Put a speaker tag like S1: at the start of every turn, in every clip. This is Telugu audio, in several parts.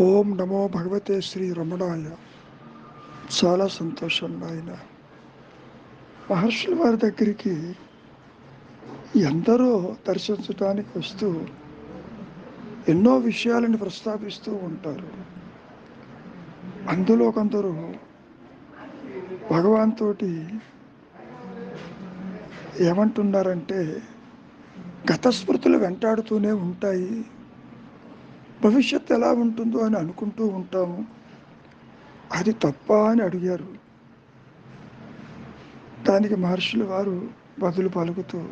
S1: ఓం నమో భగవతే శ్రీ రమణాయ. చాలా సంతోషం ఆయన మహర్షుల వారి దగ్గరికి ఎందరో దర్శించడానికి వస్తూ ఎన్నో విషయాలను ప్రస్తావిస్తూ ఉంటారు. అందులో కొందరు భగవాన్ తోటి ఏమంటున్నారంటే గత స్మృతులు వెంటాడుతూనే ఉంటాయి. భవిష్యత్తు ఎలా ఉంటుందో అని అనుకుంటూ ఉంటాము. అది తప్ప అని అడిగారు. దానికి మహర్షులు వారు బదులు పలుకుతూ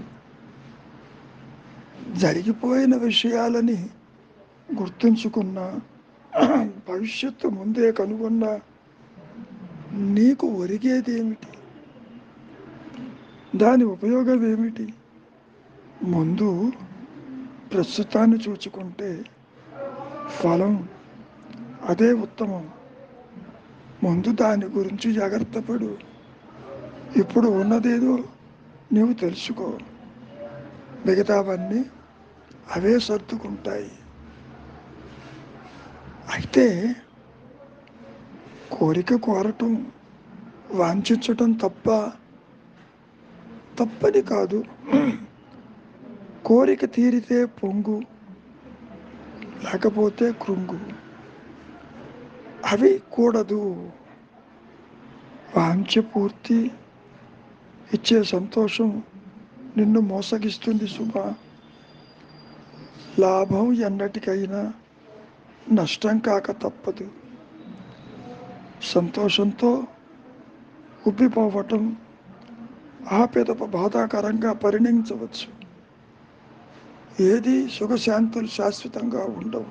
S1: జరిగిపోయిన విషయాలని గుర్తుంచుకున్న భవిష్యత్తు ముందే కనుగొన్న నీకు ఒరిగేది ఏమిటి? దాని ఉపయోగం ఏమిటి? ముందు ప్రస్తుతాన్ని చూచుకుంటే ఫలం అదే ఉత్తమం. ముందు దాని గురించి జాగ్రత్త పడు. ఇప్పుడు ఉన్నదేదో నీవు తెలుసుకో. మిగతావన్నీ అవే సర్దుకుంటాయి. అయితే కోరిక కోరటం వాంఛించటం తప్ప తప్పని కాదు. కోరిక తీరితే పొంగు. లేకపోతే కృంగు. అవి కూడదు. వాంఛ పూర్తి ఇచ్చే సంతోషం నిన్ను మోసగిస్తుంది శుభ లాభం ఎన్నటికైనా నష్టం కాక తప్పదు. సంతోషంతో ఉబ్బిపోవటం ఆపేదప బాధాకరంగా పరిణమించవచ్చు. ఏది సుఖశాంతులు శాశ్వతంగా ఉండవు.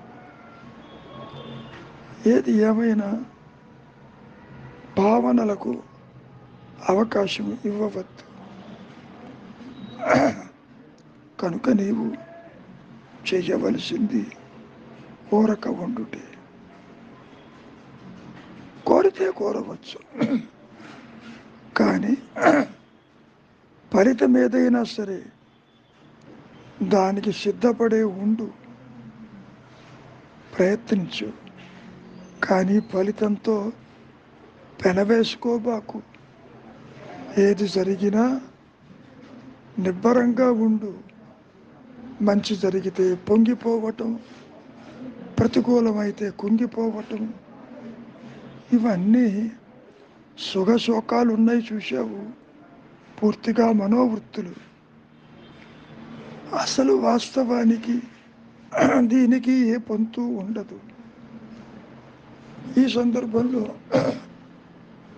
S1: ఏది ఏమైనా భావనలకు అవకాశం ఇవ్వవద్దు. కనుక నీవు చేయవలసింది కోరక ఉండుటే. కోరితే కోరవచ్చు. కానీ ఫలితం ఏదైనా సరే దానికి సిద్ధపడే ఉండు. ప్రయత్నించు. కానీ ఫలితంతో పెనవేసుకోబాకు. ఏది జరిగినా నిబ్బరంగా ఉండు. మంచి జరిగితే పొంగిపోవటం ప్రతికూలమైతే కుంగిపోవటం. ఇవన్నీ సుఖశోకాలు ఉన్నాయి చూసావు పూర్తిగా మనోవృత్తులు. అసలు వాస్తవానికి దీనికి ఏ పొంతు ఉండదు. ఈ సందర్భంలో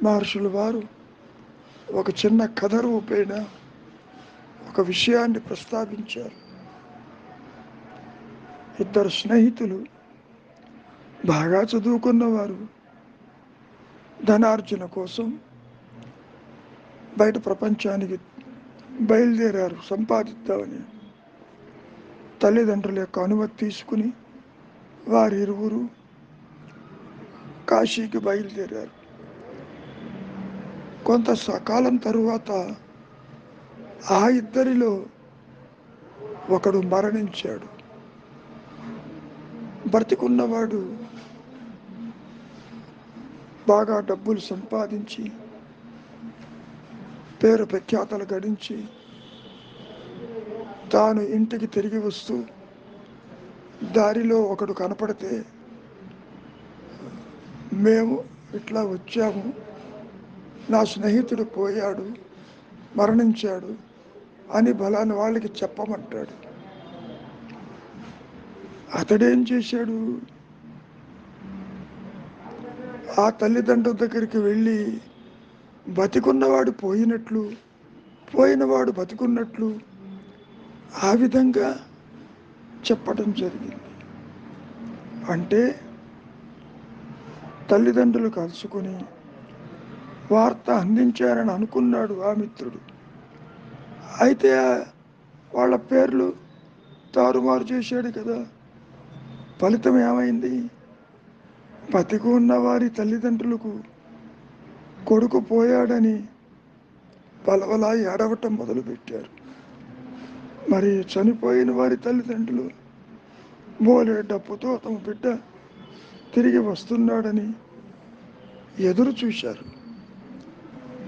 S1: మహర్షుల వారు ఒక చిన్న కథ రూపేణ ఒక విషయాన్ని ప్రస్తావించారు. ఇద్దరు స్నేహితులు బాగా చదువుకున్నవారు. ధనార్జన కోసం బయట ప్రపంచానికి బయలుదేరారు సంపాదిద్దామని. తల్లిదండ్రుల యొక్క అనుమతి తీసుకుని వారి ఇరువురు కాశీకి బయలుదేరారు. కొంత సకాలం తరువాత ఆ ఇద్దరిలో ఒకడు మరణించాడు. బ్రతికున్నవాడు బాగా డబ్బులు సంపాదించి పేరు ప్రఖ్యాతలు గడించి తాను ఇంటికి తిరిగి వస్తూ దారిలో ఒకడు కనపడితే మేము ఇట్లా వచ్చాము. నా స్నేహితుడు పోయాడు మరణించాడు అని బలాన్ని వాళ్ళకి చెప్పమంటాడు. అతడేం చేశాడు? ఆ తల్లిదండ్రుల దగ్గరికి వెళ్ళి బతికున్నవాడు పోయినట్లు పోయినవాడు బతికున్నట్లు ఆ విధంగా చెప్పడం జరిగింది. అంటే తల్లిదండ్రులు కలుసుకొని వార్త అందించారని అనుకున్నాడు ఆ మిత్రుడు. అయితే వాళ్ళ పేర్లు తారుమారు చేశాడు కదా. ఫలితం ఏమైంది? బతికి ఉన్న వారి తల్లిదండ్రులకు కొడుకు పోయాడని బలవలా ఏడవటం మొదలుపెట్టారు. మరి చనిపోయిన వారి తల్లిదండ్రులు బోలే డప్పుతో తమ బిడ్డ తిరిగి వస్తున్నాడని ఎదురు చూశారు.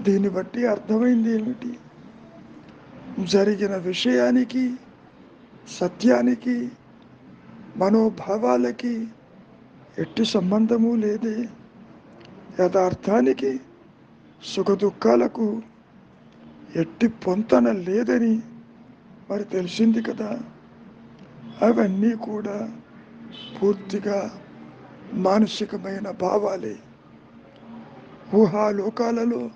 S1: దీన్ని బట్టి అర్థమైంది ఏమిటి? జరిగిన విషయానికి సత్యానికి మనోభావాలకి ఎట్టి సంబంధము లేదే. యథార్థానికి సుఖదుఖాలకు ఎట్టి పొంతన లేదని మరి తెలిసింది కదా అవన్నీ కూడా పూర్తిగా మానసికమైన భావాలే. ఊహాలోకాలలో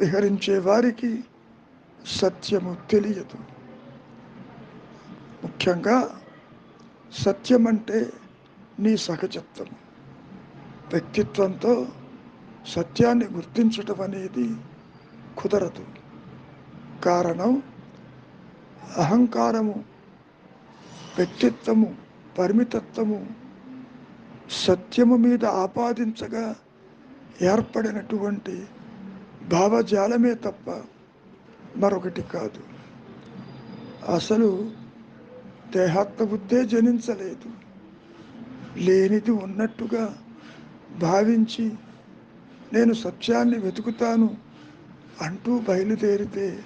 S1: విహరించే వారికి సత్యము తెలియదు. ముఖ్యంగా సత్యం అంటే నీ సహజత్వం. వ్యక్తిత్వంతో సత్యాన్ని గుర్తించటం అనేది కుదరదు. కారణం అహంకారము వ్యక్తిత్వము పరిమితత్వము సత్యము మీద ఆపాదించగా ఏర్పడినటువంటి భావజాలమే తప్ప మరొకటి కాదు. అసలు దేహాత్మ బుద్ధే జనించలేదు. లేనిది ఉన్నట్టుగా భావించి నేను సత్యాన్ని వెతుకుతాను అంటూ బయలుదేరితే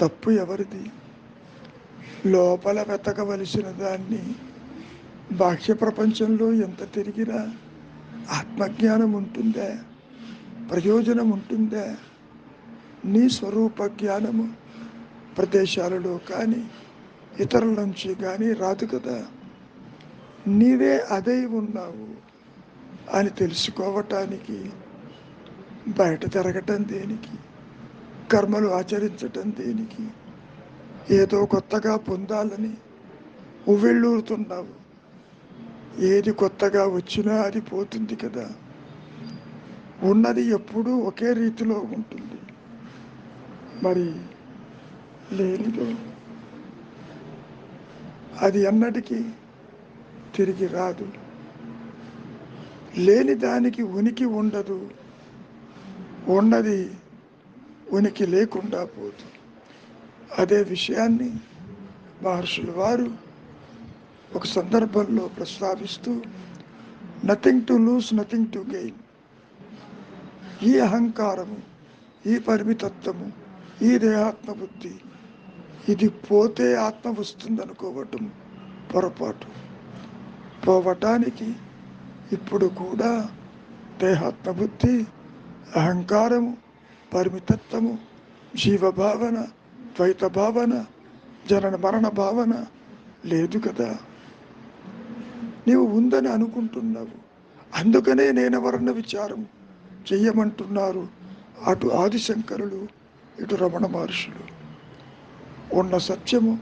S1: తప్పు ఎవరిది? లోపల వెతకవలసిన దాన్ని బాహ్య ప్రపంచంలో ఎంత తిరిగినా ఆత్మజ్ఞానం ఉంటుందా ప్రయోజనం ఉంటుందా. నీ స్వరూప జ్ఞానము ప్రదేశాలలో కానీ ఇతరుల నుంచి కానీ రాదు కదా. నీవే అదై ఉన్నావు అని తెలుసుకోవటానికి బయట తిరగటం దేనికి కర్మలు ఆచరించటం దేనికి ఏదో కొత్తగా పొందాలని ఉవ్వెళ్ళూరుతున్నావు. ఏది కొత్తగా వచ్చినా అది పోతుంది కదా. ఉన్నది ఎప్పుడూ ఒకే రీతిలో ఉంటుంది. మరి లేనిదో అది ఎన్నటికీ తిరిగి రాదు. లేని దానికి ఉనికి ఉండదు. ఉన్నది ఉనికి లేకుండా పోదు. అదే విషయాన్ని మహర్షుల వారు ఒక సందర్భంలో ప్రస్తావిస్తూ nothing to lose nothing to gain ఈ అహంకారము ఈ పరిమితత్వము ఈ దేహాత్మ బుద్ధి ఇది పోతే ఆత్మ వస్తుందనుకోవటం పొరపాటు. పోవటానికి ఇప్పుడు కూడా దేహాత్మ బుద్ధి అహంకారము పరిమితత్వము జీవభావన ద్వైత భావన జనన మరణ భావన లేదు కదా. నీవు ఉందని అనుకుంటున్నావు. అందుకనే నేనెవరన్న విచారం చెయ్యమంటున్నారు అటు ఆదిశంకరులు ఇటు రమణ మహర్షులు. ఉన్న సత్యము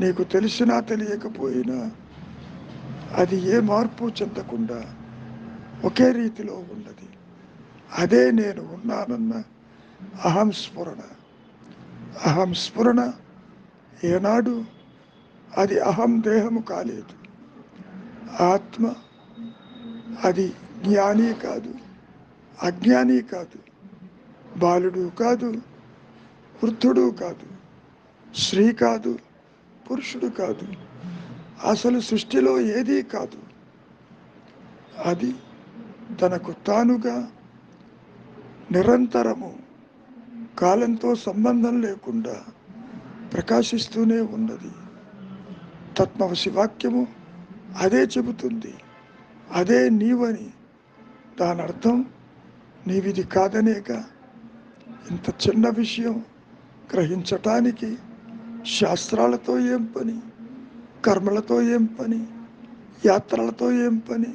S1: నీకు తెలిసినా తెలియకపోయినా అది ఏ మార్పు చెందకుండా ఒకే రీతిలో ఉన్నది. అదే నేను ఉన్నానన్న అహంస్ఫురణ అహం స్ఫురణ ఏనాడు అది అహం దేహము కాలేదు. ఆత్మ అది జ్ఞాని కాదు అజ్ఞాని కాదు బాలుడు కాదు వృద్ధుడు కాదు స్త్రీ కాదు పురుషుడు కాదు అసలు సృష్టిలో ఏదీ కాదు. అది తనకు తానుగా నిరంతరము కాలంతో సంబంధం లేకుండా ప్రకాశిస్తూనే ఉన్నది. తత్మవశి వాక్యము అదే చెబుతుంది. అదే నీవని. దాని అర్థం నీవిది కాదనేగా ఇంత చిన్న విషయం గ్రహించటానికి శాస్త్రాలతో ఏం పని? కర్మలతో ఏం పని? యాత్రలతో ఏం పని?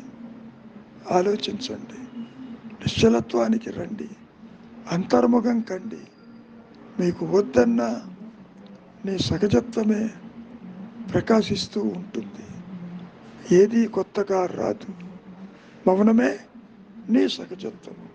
S1: ఆలోచించండి. నిశ్చలత్వానికి రండి. అంతర్ముఖం కండి. మీకు వద్దన్న నీ సహజత్వమే ప్రకాశిస్తూ ఉంటుంది. ఏది కొత్తగా రాదు. మౌనమే నీ సహజత్వము.